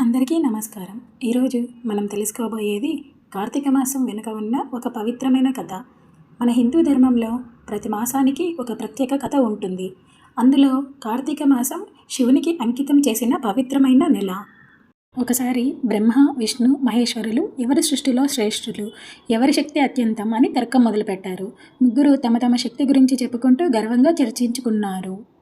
అందరికీ నమస్కారం. ఈరోజు మనం తెలుసుకోబోయేది కార్తీక మాసం వెనుక ఉన్న ఒక పవిత్రమైన కథ. మన హిందూ ధర్మంలో ప్రతి మాసానికి ఒక ప్రత్యేక కథ ఉంటుంది. అందులో కార్తీక మాసం శివునికి అంకితం చేసిన పవిత్రమైన నెల. ఒకసారి బ్రహ్మ విష్ణు మహేశ్వరులు ఎవరి సృష్టిలో శ్రేష్ఠులు ఎవరి శక్తి అత్యంతం అని తర్కం మొదలుపెట్టారు. ముగ్గురు తమ తమ శక్తి గురించి చెప్పుకుంటూ గర్వంగా చర్చించుకున్నారు.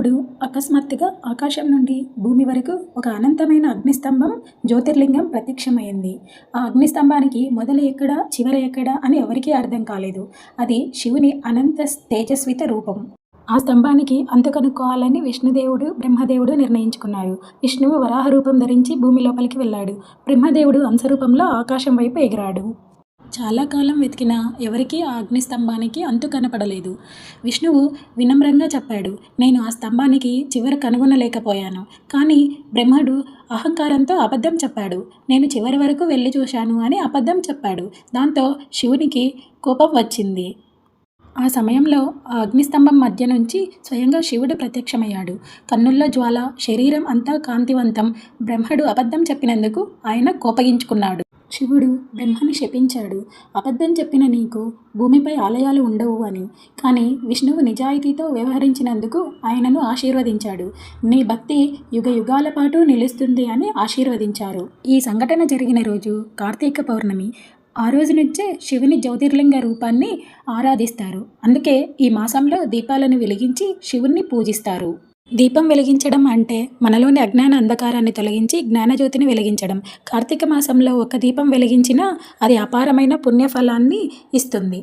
అప్పుడు అకస్మాత్తుగా ఆకాశం నుండి భూమి వరకు ఒక అనంతమైన అగ్నిస్తంభం జ్యోతిర్లింగం ప్రత్యక్షమైంది ఆ అగ్నిస్తంభానికి మొదలు ఎక్కడ చివర ఎక్కడ అని ఎవరికీ అర్థం కాలేదు. అది శివుని అనంత తేజస్విత రూపం. ఆ స్తంభానికి అంతు కనుక్కోవాలని విష్ణుదేవుడు బ్రహ్మదేవుడు నిర్ణయించుకున్నారు. విష్ణువు వరాహ రూపం ధరించి భూమి లోపలికి వెళ్ళాడు. బ్రహ్మదేవుడు అంశరూపంలో ఆకాశం వైపు ఎగిరాడు. చాలా కాలం వెతికినా ఎవరికీ ఆ అగ్నిస్తంభానికి అంతు కనపడలేదు. విష్ణువు వినమ్రంగా చెప్పాడు నేను ఆ స్తంభానికి చివర కనుగొనలేకపోయాను. కానీ బ్రహ్మడు అహంకారంతో అబద్ధం చెప్పాడు. నేను చివరి వరకు వెళ్ళి చూశాను అని అబద్ధం చెప్పాడు. దాంతో శివునికి కోపం వచ్చింది. ఆ సమయంలో ఆ అగ్నిస్తంభం మధ్య నుంచి స్వయంగా శివుడు ప్రత్యక్షమయ్యాడు. కన్నుల్లో జ్వాల శరీరం అంతా కాంతివంతం. బ్రహ్మడు అబద్ధం చెప్పినందుకు ఆయన కోపగించుకున్నాడు. శివుడు బ్రహ్మని శపించాడు. అబద్ధం చెప్పిన నీకు భూమిపై ఆలయాలు ఉండవు అని. కానీ విష్ణువు నిజాయితీతో వ్యవహరించినందుకు ఆయనను ఆశీర్వదించాడు. నీ భక్తి యుగ యుగాల పాటు నిలుస్తుంది అని ఆశీర్వదించారు. ఈ సంఘటన జరిగిన రోజు కార్తీక పౌర్ణమి. ఆ రోజు నుంచే శివుని జ్యోతిర్లింగ రూపాన్ని ఆరాధిస్తారు. అందుకే ఈ మాసంలో దీపాలను వెలిగించి శివుణ్ణి పూజిస్తారు. దీపం వెలిగించడం అంటే మనలోని అజ్ఞాన అంధకారాన్ని తొలగించి జ్ఞానజ్యోతిని వెలిగించడం. కార్తీక మాసంలో ఒక దీపం వెలిగించినా అది అపారమైన పుణ్యఫలాన్ని ఇస్తుంది.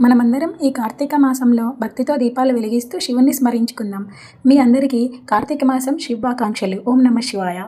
మనమందరం ఈ కార్తీక మాసంలో భక్తితో దీపాలు వెలిగిస్తూ శివుణ్ణి స్మరించుకుందాం. మీ అందరికీ కార్తీక మాసం శుభాకాంక్షలు. ఓం నమ శివాయ.